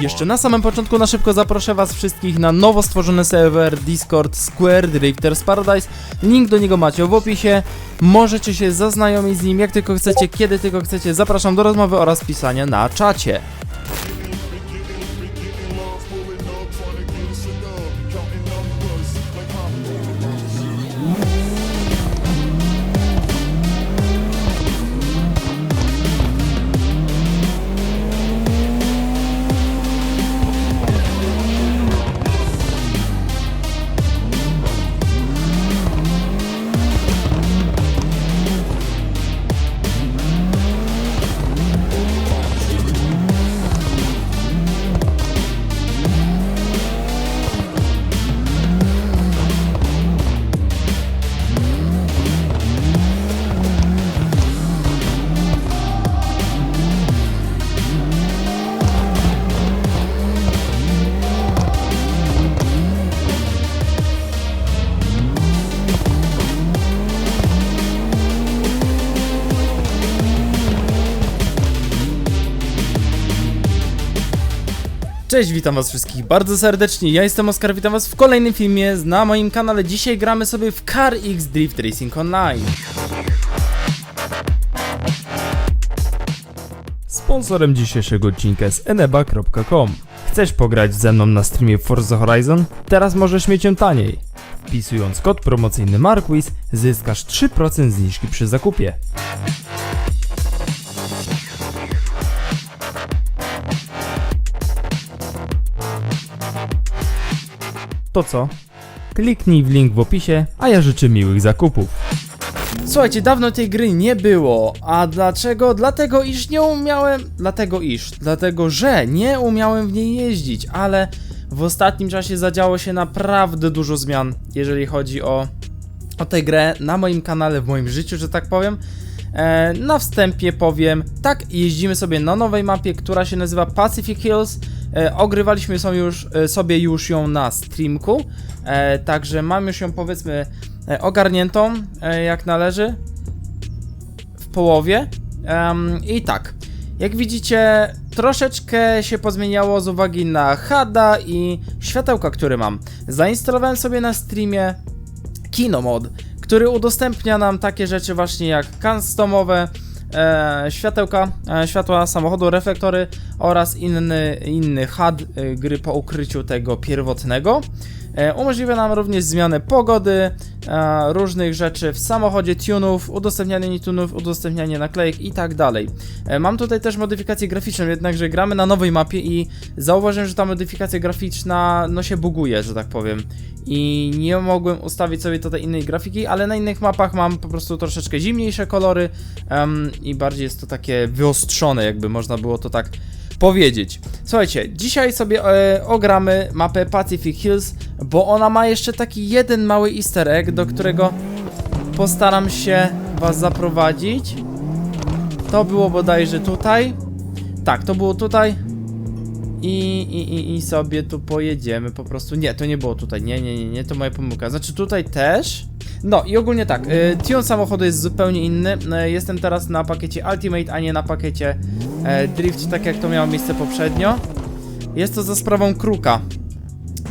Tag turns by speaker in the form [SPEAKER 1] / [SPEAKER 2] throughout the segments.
[SPEAKER 1] Jeszcze na samym początku na szybko zaproszę was wszystkich na nowo stworzony serwer Discord Square Drifters Paradise. Link do niego macie w opisie. Możecie się zaznajomić z nim jak tylko chcecie, kiedy tylko chcecie. Zapraszam do rozmowy oraz pisania na czacie. Cześć, witam was wszystkich bardzo serdecznie, ja jestem Oskar, witam was w kolejnym filmie na moim kanale. Dzisiaj gramy sobie w Car X Drift Racing Online. Sponsorem dzisiejszego odcinka jest eneba.com. Chcesz pograć ze mną na streamie Forza Horizon? Teraz możesz mieć ją taniej. Wpisując kod promocyjny Marquis zyskasz 3% zniżki przy zakupie. To co? Kliknij w link w opisie, a ja życzę miłych zakupów. Słuchajcie, dawno tej gry nie było. A dlaczego? Dlatego iż nie umiałem. Dlatego iż. Dlatego, że nie umiałem w niej jeździć, ale w ostatnim czasie zadziało się naprawdę dużo zmian, jeżeli chodzi o, o tę grę na moim kanale, w moim życiu, że tak powiem. E, na wstępie powiem, tak, jeździmy sobie na nowej mapie, która się nazywa Pacific Hills. E, ogrywaliśmy są już, e, sobie już ją na streamku, e, także mam już ją powiedzmy ogarniętą jak należy w połowie. I tak, jak widzicie, troszeczkę się pozmieniało z uwagi na HUD-a i światełka, które mam. Zainstalowałem sobie na streamie Kinomod, który udostępnia nam takie rzeczy właśnie jak customowe e, światełka, e, światła samochodu, reflektory oraz inny, inny HUD e, gry po ukryciu tego pierwotnego. E, umożliwia nam również zmianę pogody, e, różnych rzeczy w samochodzie, tunów, udostępnianie tunów, udostępnianie naklejek i tak dalej. E, mam tutaj też modyfikację graficzną, jednakże gramy na nowej mapie i zauważyłem, że ta modyfikacja graficzna no się buguje, że tak powiem. I nie mogłem ustawić sobie tutaj innej grafiki, ale na innych mapach mam po prostu troszeczkę zimniejsze kolory em, i bardziej jest to takie wyostrzone, jakby można było to tak powiedzieć. Słuchajcie, dzisiaj sobie e, ogramy mapę Pacific Hills, bo ona ma jeszcze taki jeden mały easter egg, do którego postaram się was zaprowadzić. To było bodajże tutaj. Tak, to było tutaj. I, i, i, sobie tu pojedziemy po prostu. Nie, to nie było tutaj. Nie, nie, nie, nie, to moja pomyłka. Znaczy tutaj też. No i ogólnie tak, y, tune samochodu jest zupełnie inny. Y, jestem teraz na pakiecie Ultimate, a nie na pakiecie e, Drift, tak jak to miało miejsce poprzednio. Jest to za sprawą Kruka.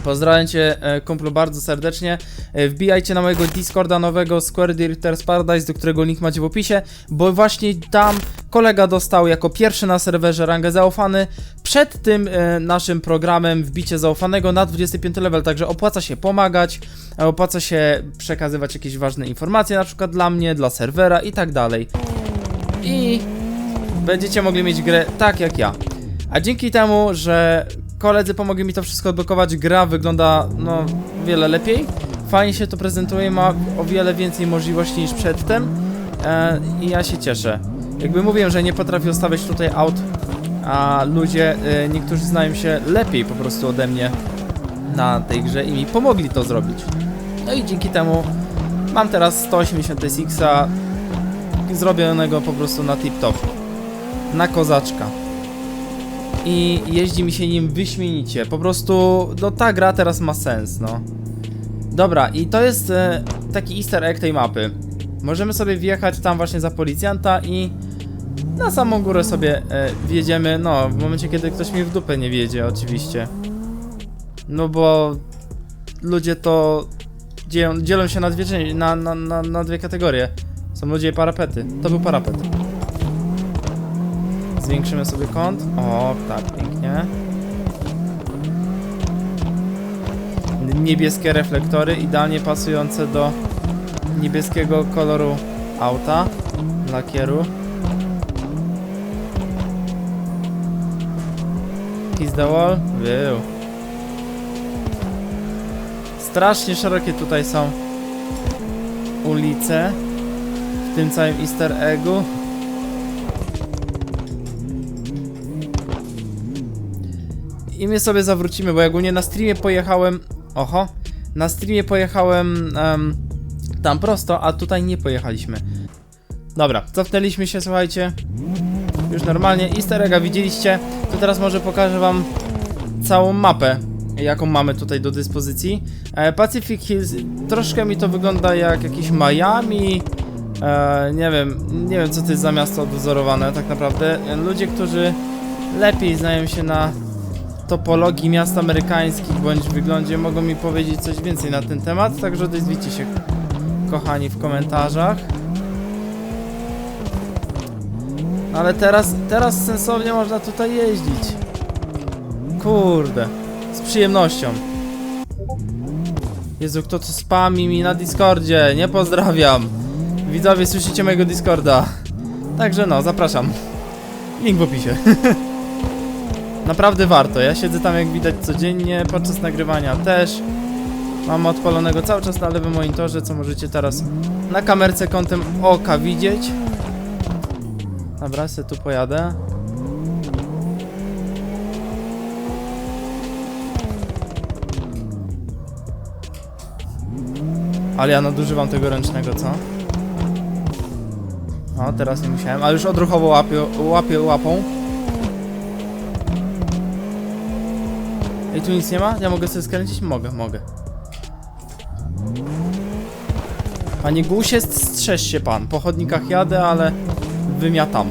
[SPEAKER 1] Pozdrawiam cię, e, kumplu, bardzo serdecznie. E, Wbijajcie na mojego Discorda nowego Square Drifters Paradise, do którego link macie w opisie, bo właśnie tam kolega dostał jako pierwszy na serwerze rangę zaufany. Przed tym e, naszym programem wbicie zaufanego na 25 level, także opłaca się pomagać, opłaca się przekazywać jakieś ważne informacje, na przykład dla mnie, dla serwera i tak dalej. I będziecie mogli mieć grę tak jak ja. A dzięki temu, że koledzy pomogli mi to wszystko odblokować, gra wygląda no wiele lepiej. Fajnie się to prezentuje, ma o wiele więcej możliwości niż przedtem. E, I ja się cieszę. Jakby mówiłem, że nie potrafię ustawiać tutaj aut, a ludzie, e, niektórzy znają się lepiej po prostu ode mnie na tej grze i mi pomogli to zrobić. No i dzięki temu mam teraz 180 SX-a zrobionego po prostu na tip-top. Na kozaczka i jeździ mi się nim wyśmienicie. Po prostu, no ta gra teraz ma sens, no. Dobra, i to jest e, taki easter egg tej mapy. Możemy sobie wjechać tam właśnie za policjanta i Na samą górę sobie e, wjedziemy, no, w momencie, kiedy ktoś mi w dupę nie wjedzie, oczywiście. No bo ludzie to dzielą, dzielą się na dwie, na, na, na, na dwie kategorie. Są ludzie i parapety. To był parapet. Zwiększymy sobie kąt. O, tak, pięknie. Niebieskie reflektory, idealnie pasujące do niebieskiego koloru auta, lakieru. Kiss the wall? Był. Strasznie szerokie tutaj są ulice w tym całym easter eggu. I my sobie zawrócimy, bo ja ogólnie na streamie pojechałem... Oho. Na streamie pojechałem em, tam prosto, a tutaj nie pojechaliśmy. Dobra, cofnęliśmy się, słuchajcie. Już normalnie. Easter egga widzieliście. To teraz może pokażę wam całą mapę, jaką mamy tutaj do dyspozycji. E, Pacific Hills, troszkę mi to wygląda jak jakiś Miami. E, nie wiem, nie wiem co to jest za miasto odwzorowane tak naprawdę. Ludzie, którzy lepiej znają się na topologii miast amerykańskich bądź wyglądzie mogą mi powiedzieć coś więcej na ten temat, także odezwijcie się kochani w komentarzach. Ale teraz, teraz sensownie można tutaj jeździć. Kurde, z przyjemnością. Jezu, kto tu spami mi na Discordzie? Nie pozdrawiam. Widzowie, słyszycie mojego Discorda. Także no, zapraszam. Link w opisie. Naprawdę warto. Ja siedzę tam jak widać codziennie, podczas nagrywania też. Mam odpalonego cały czas na lewym monitorze, co możecie teraz na kamerce kątem oka widzieć. Dobra, se tu pojadę. Ale ja nadużywam tego ręcznego, co? O, teraz nie musiałem, ale już odruchowo łapię, łapię łapą. Ej, tu nic nie ma? Ja mogę sobie skręcić? Mogę, mogę. Panie Gusie, strzeż się pan. Po chodnikach jadę, ale wymiatam.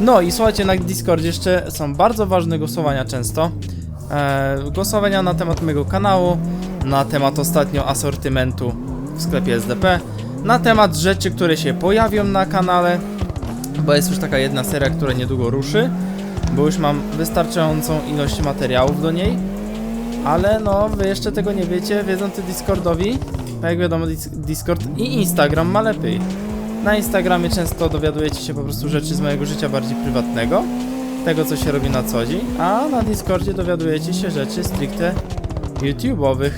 [SPEAKER 1] No i słuchajcie, na Discordzie jeszcze są bardzo ważne głosowania często. E, głosowania na temat mojego kanału, na temat ostatnio asortymentu w sklepie SDP, na temat rzeczy, które się pojawią na kanale, bo jest już taka jedna seria, która niedługo ruszy, bo już mam wystarczającą ilość materiałów do niej, ale no, wy jeszcze tego nie wiecie, wiedzą ty Discordowi, a jak wiadomo Dis- Discord i Instagram ma lepiej. Na Instagramie często dowiadujecie się po prostu rzeczy z mojego życia bardziej prywatnego, tego co się robi na co dzień, a na Discordzie dowiadujecie się rzeczy stricte YouTube'owych.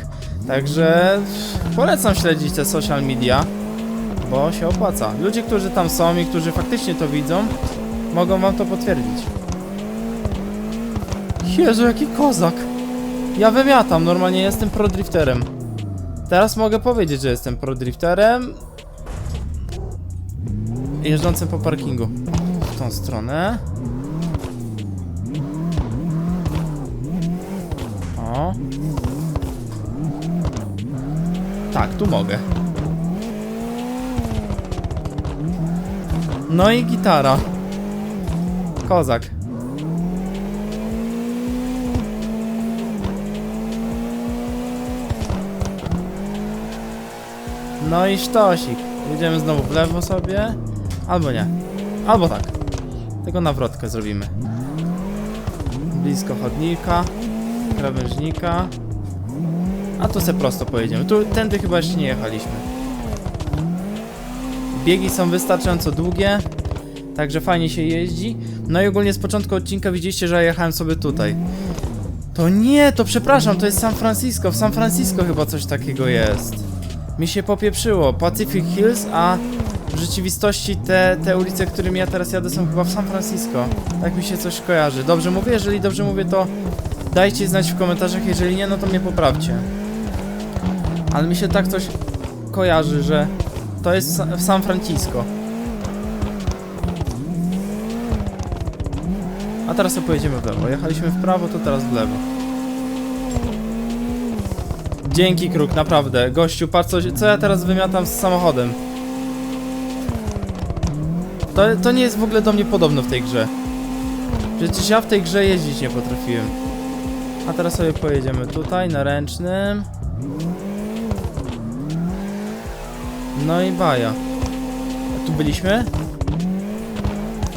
[SPEAKER 1] Także polecam śledzić te social media, bo się opłaca. Ludzie, którzy tam są i którzy faktycznie to widzą, mogą wam to potwierdzić. Jezu, jaki kozak! Ja wymiatam, normalnie jestem prodrifterem. Teraz mogę powiedzieć, że jestem prodrifterem. Jeżdżącym po parkingu. W tą stronę. O. Tak, tu mogę. No i gitara. Kozak. No i sztosik. Jedziemy znowu w lewo sobie. Albo nie. Albo tak. Tylko nawrotkę zrobimy. Blisko chodnika. Krawężnika. A tu se prosto pojedziemy. Tu tędy chyba jeszcze nie jechaliśmy. Biegi są wystarczająco długie. Także fajnie się jeździ. No i ogólnie z początku odcinka widzieliście, że ja jechałem sobie tutaj. To nie, to przepraszam, to jest San Francisco. W San Francisco chyba coś takiego jest. Mi się popieprzyło. Pacific Hills, a w rzeczywistości te, te ulice, którymi ja teraz jadę są chyba w San Francisco. Tak mi się coś kojarzy. Dobrze mówię? Jeżeli dobrze mówię, to dajcie znać w komentarzach. Jeżeli nie, no to mnie poprawcie. Ale mi się tak coś kojarzy, że to jest w Sa- w San Francisco. A teraz sobie pojedziemy w lewo. Jechaliśmy w prawo, to teraz w lewo. Dzięki Kruk, naprawdę. Gościu, patrz co, co ja teraz wymiatam z samochodem. To, to nie jest w ogóle do mnie podobno w tej grze. Przecież ja w tej grze jeździć nie potrafiłem. A teraz sobie pojedziemy tutaj na ręcznym. No i baja. A tu byliśmy?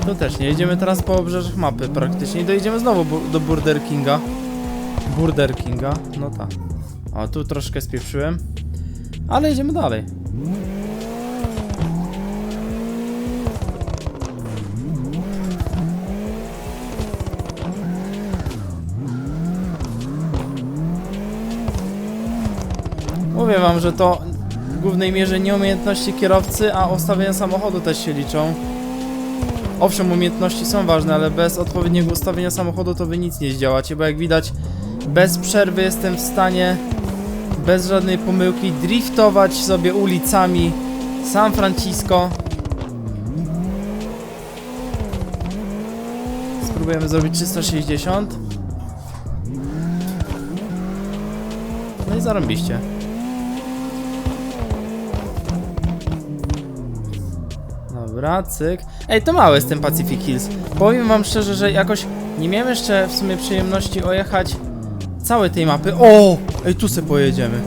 [SPEAKER 1] Tu też nie. Jedziemy teraz po obrzeżach mapy praktycznie i dojedziemy znowu do Burger Kinga. Burger Kinga, no tak. O, tu troszkę spieprzyłem. Ale jedziemy dalej. Mówię wam, że to w głównej mierze nie umiejętności kierowcy, a ustawienia samochodu też się liczą. Owszem, umiejętności są ważne, ale bez odpowiedniego ustawienia samochodu to wy nic nie zdziałacie, bo jak widać, bez przerwy jestem w stanie, bez żadnej pomyłki, driftować sobie ulicami San Francisco. Spróbujemy zrobić 360. No i zarąbiście. Dobra, cyk. Ej, to mały jest ten Pacific Hills. Powiem wam szczerze, że jakoś nie miałem jeszcze w sumie przyjemności ojechać całej tej mapy. O! Ej, tu se pojedziemy.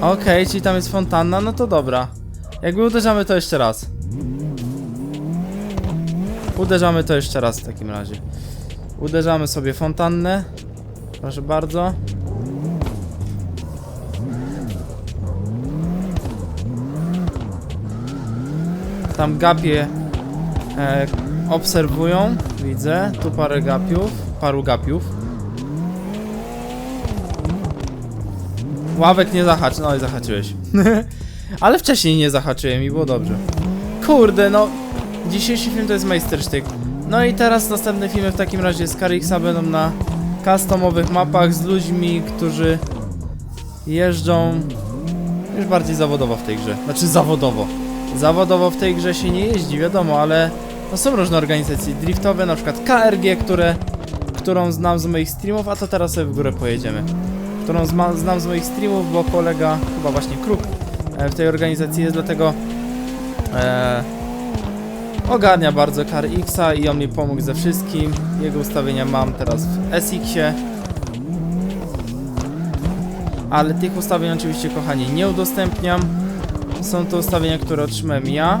[SPEAKER 1] Okej, czyli tam jest fontanna, no to dobra. Jakby uderzamy to jeszcze raz. Uderzamy to jeszcze raz w takim razie. Uderzamy sobie fontannę. Proszę bardzo. Tam gapie e, obserwują, widzę. Tu parę gapiów, paru gapiów. Ławek nie zahacz, no i zahaczyłeś. Ale wcześniej nie zahaczyłem i było dobrze. Kurde, no. Dzisiejszy film to jest majstersztyk. No i teraz następne filmy w takim razie z Karixa będą na customowych mapach z ludźmi, którzy jeżdżą już bardziej zawodowo w tej grze. Znaczy zawodowo. Zawodowo w tej grze się nie jeździ, wiadomo, ale no są różne organizacje driftowe, na przykład KRG, które, którą znam z moich streamów, a to teraz sobie w górę pojedziemy. Którą zma, znam z moich streamów, bo kolega, chyba właśnie Kruk, e, w tej organizacji jest, dlatego e, ogarnia bardzo CarX-a i on mi pomógł ze wszystkim. Jego ustawienia mam teraz w SX-ie. Ale tych ustawień oczywiście, kochani, nie udostępniam. Są to ustawienia, które otrzymałem ja.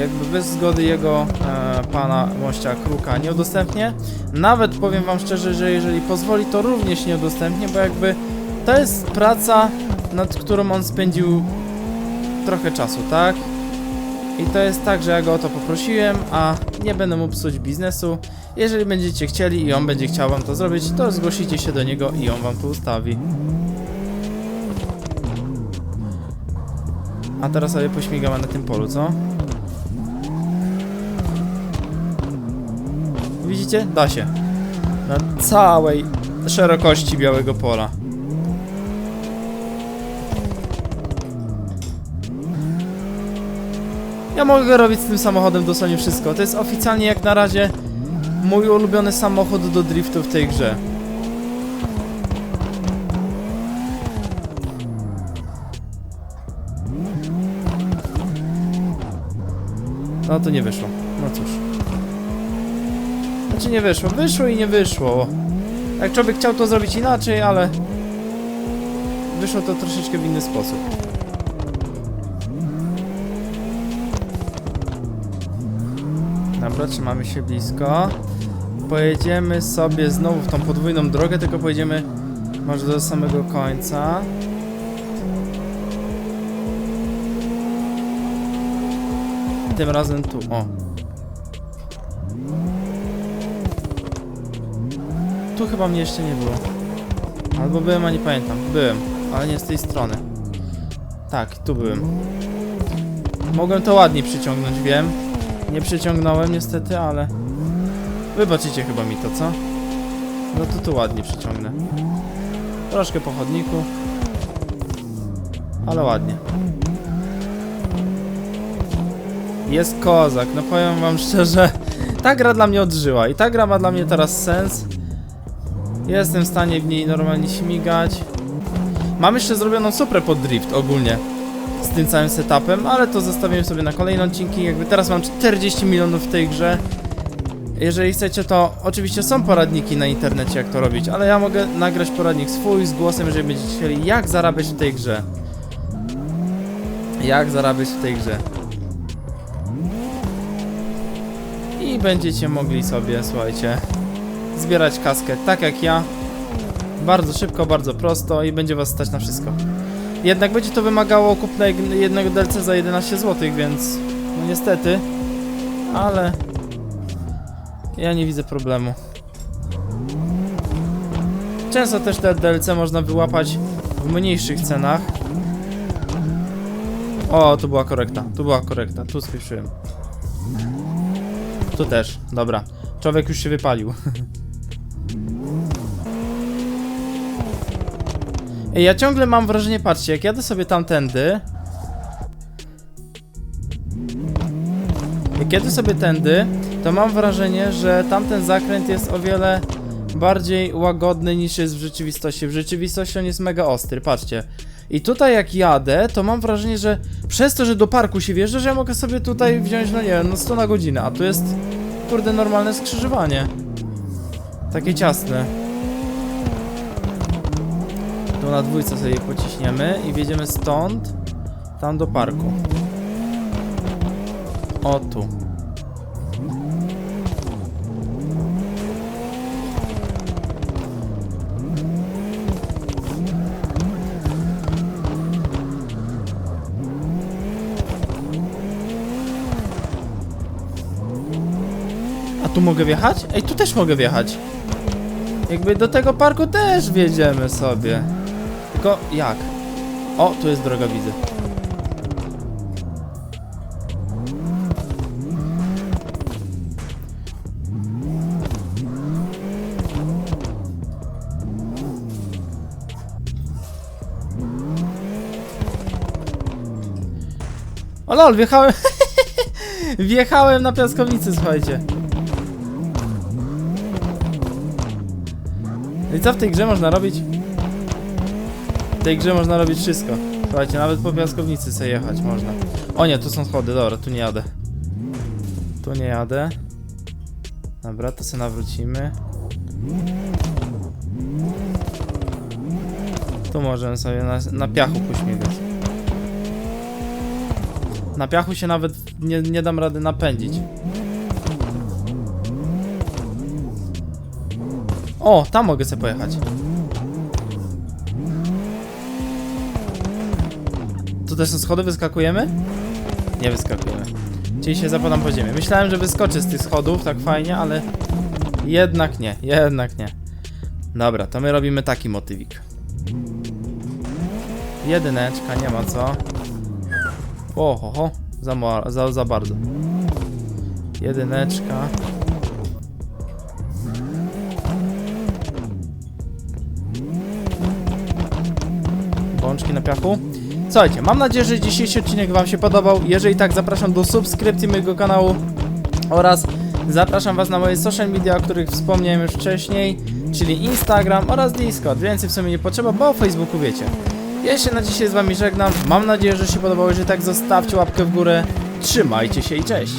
[SPEAKER 1] Jakby bez zgody jego e, pana mościa Kruka nie udostępnię. Nawet powiem wam szczerze, że jeżeli pozwoli, to również nie udostępnię, bo jakby to jest praca, nad którą on spędził trochę czasu, tak? I to jest tak, że ja go o to poprosiłem, a nie będę mu psuć biznesu. Jeżeli będziecie chcieli i on będzie chciał wam to zrobić, to zgłosicie się do niego i on wam to ustawi. A teraz sobie pośmigamy na tym polu, co? Widzicie? Da się. Na całej szerokości białego pola. Ja mogę robić z tym samochodem dosłownie wszystko. To jest oficjalnie jak na razie mój ulubiony samochód do driftu w tej grze. No to nie wyszło. No cóż. Znaczy nie wyszło. Wyszło i nie wyszło. Jak człowiek chciał to zrobić inaczej, ale wyszło to troszeczkę w inny sposób. Dobra, trzymamy się blisko. Pojedziemy sobie znowu w tą podwójną drogę, tylko pojedziemy może do samego końca. Tym razem tu, o. Tu chyba mnie jeszcze nie było. Albo byłem, a nie pamiętam. Byłem, ale nie z tej strony. Tak, tu byłem. Mogłem to ładniej przyciągnąć, wiem. Nie przyciągnąłem niestety, ale... Wybaczycie chyba mi to, co? No to tu ładnie przyciągnę. Troszkę po chodniku. Ale ładnie. Jest kozak, no powiem wam szczerze, ta gra dla mnie odżyła i ta gra ma dla mnie teraz sens. Jestem w stanie w niej normalnie śmigać. Mam jeszcze zrobioną suprę pod drift ogólnie. z tym całym setupem, ale to zostawiłem sobie na kolejne odcinki. Jakby teraz mam 40 milionów w tej grze. Jeżeli chcecie, to oczywiście są poradniki na internecie, jak to robić, ale ja mogę nagrać poradnik swój z głosem, jeżeli będziecie chcieli, jak zarabiać w tej grze. Jak zarabiać w tej grze. Będziecie mogli sobie, słuchajcie, zbierać kaskę tak jak ja. Bardzo szybko, bardzo prosto i będzie was stać na wszystko. Jednak będzie to wymagało kupna jednego DLC za 11 zł, więc no niestety, ale ja nie widzę problemu. Często też te DLC można wyłapać w mniejszych cenach. O, tu była korekta, tu była korekta, tu spieprzyłem. Tu też, dobra. Człowiek już się wypalił. Ej, ja ciągle mam wrażenie, patrzcie, jak jadę sobie tamtędy. Jak jadę sobie tędy, to mam wrażenie, że tamten zakręt jest o wiele bardziej łagodny niż jest w rzeczywistości. W rzeczywistości on jest mega ostry, patrzcie. I tutaj jak jadę, to mam wrażenie, że przez to, że do parku się wjeżdża, że ja mogę sobie tutaj wziąć, no nie wiem, no 100 na godzinę, a tu jest, kurde, normalne skrzyżowanie. Takie ciasne. Tu na dwójce sobie pociśniemy i wjedziemy stąd, tam do parku. O tu. Mogę wjechać? Ej, tu też mogę wjechać. Jakby do tego parku też wjedziemy sobie. Tylko jak? O, tu jest droga, widzę. O lol, wjechałem... wjechałem na piaskownicy, słuchajcie. I co w tej grze można robić? W tej grze można robić wszystko. Słuchajcie, nawet po piaskownicy sobie jechać można. O nie, tu są schody, dobra, tu nie jadę. Tu nie jadę. Dobra, to sobie nawrócimy. Tu możemy sobie na, na piachu pośmigać. Na piachu się nawet nie, nie dam rady napędzić. O, tam mogę sobie pojechać. Tu też są schody, wyskakujemy? Nie wyskakujemy. Czyli się zapadam po ziemię. Myślałem, że wyskoczę z tych schodów tak fajnie, ale jednak nie, jednak nie. Dobra, to my robimy taki motywik. Jedyneczka, nie ma co. O, ho. Za, za, za bardzo. Jedyneczka. Bączki na piachu. Słuchajcie, mam nadzieję, że dzisiejszy odcinek Wam się podobał. Jeżeli tak, zapraszam do subskrypcji mojego kanału oraz zapraszam Was na moje social media, o których wspomniałem już wcześniej, czyli Instagram oraz Discord. Więcej w sumie nie potrzeba, bo o Facebooku wiecie. Ja się na dzisiaj z Wami żegnam. Mam nadzieję, że się podobało. Jeżeli tak, zostawcie łapkę w górę. Trzymajcie się i cześć.